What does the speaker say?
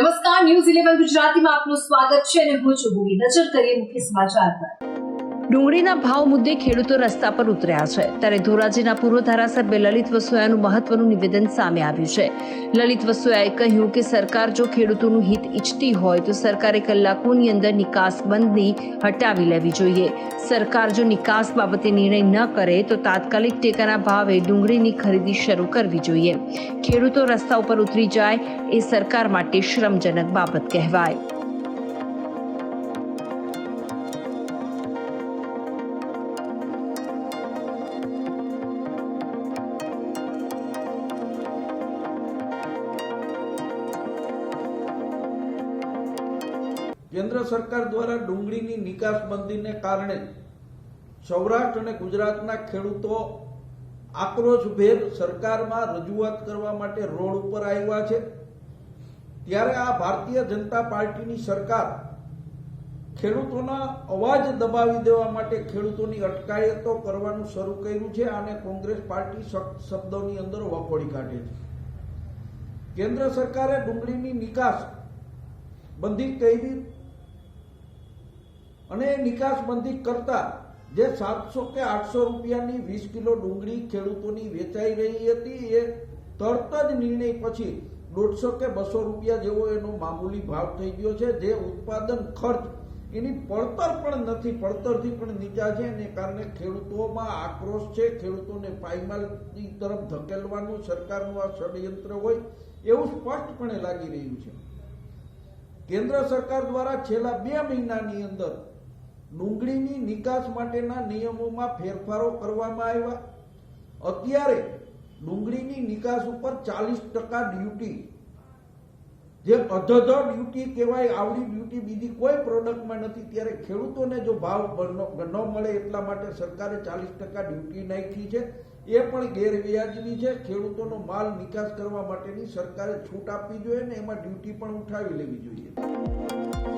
નમસ્કાર, news eleven ગુજરાતીમાં આપનું સ્વાગત છે અને હું છું ભૂમિ. નજર કરીએ મુખ્ય સમાચાર પર. ડુંગળીના ભાવ મુદ્દે ખેડૂતો રસ્તા પર ઉતર્યા છે. ત્યારે ધોરાજીના પૂર્વ ધારાસભ્ય લલિત વસોયાનું મહત્વનું નિવેદન સામે આવ્યું છે. લલિત વસોયાએ કહ્યું કે સરકાર જો ખેડૂતોનું હિત ઈચ્છતી હોય તો સરકારે કલાકોની અંદર નિકાસ બંધની હટાવી લેવી જોઈએ. સરકાર જો નિકાસ બાબતે નિર્ણય ન કરે તો તાત્કાલિક ટેકાના ભાવે ડુંગળીની ખરીદી શરૂ કરવી જોઈએ. ખેડૂતો રસ્તા ઉપર ઉતરી જાય એ સરકાર માટે શ્રમજનક બાબત કહેવાય. કેન્દ્ર સરકાર દ્વારા ડુંગળીની નિકાસ બંધીને કારણે સૌરાષ્ટ્ર અને ગુજરાતના ખેડૂતો આક્રોશભેર સરકારમાં રજૂઆત કરવા માટે રોડ ઉપર આવ્યા છે. ત્યારે આ ભારતીય જનતા પાર્ટીની સરકાર ખેડૂતોના અવાજ દબાવી દેવા માટે ખેડૂતોની અટકાયતો કરવાનું શરૂ કર્યું છે અને કોંગ્રેસ પાર્ટી શબ્દોની અંદર વખોડી કાઢે છે. કેન્દ્ર સરકારે ડુંગળીની નિકાસ બંધી કરી અને એ નિકાસબંધી કરતા જે સાતસો કે આઠસો રૂપિયાની વીસ કિલો ડુંગળી ખેડૂતોની વેચાઈ રહી હતી, એ તરત જ નિર્ણય પછી દોઢસો કે બસો રૂપિયા જેવો એનો મામૂલી ભાવ થઈ ગયો છે. જે ઉત્પાદન ખર્ચ એની પડતર પણ નથી, પડતરથી પણ નીચા છે એને કારણે ખેડૂતોમાં આક્રોશ છે. ખેડૂતોને પાયમાલની તરફ ધકેલવાનું સરકારનું આ ષડયંત્ર હોય એવું સ્પષ્ટપણે લાગી રહ્યું છે. કેન્દ્ર સરકાર દ્વારા છેલ્લા બે મહિનાની અંદર ડુંગળીની નિકાસ માટેના નિયમોમાં ફેરફારો કરવામાં આવ્યા. અત્યારે ડુંગળીની નિકાસ ઉપર ચાલીસ ટકા ડ્યુટી. જે અધધ ડ્યુટી કહેવાય, આવડી ડ્યુટી બીજી કોઈ પ્રોડક્ટમાં નથી. ત્યારે ખેડૂતોને જો ભાવ ન મળે એટલા માટે સરકારે ચાલીસ ટકા ડ્યુટી નાખી છે. એ પણ ગેરવ્યાજબી છે. ખેડૂતોનો માલ નિકાસ કરવા માટેની સરકારે છૂટ આપવી જોઈએ ને એમાં ડ્યુટી પણ ઉઠાવી લેવી જોઈએ.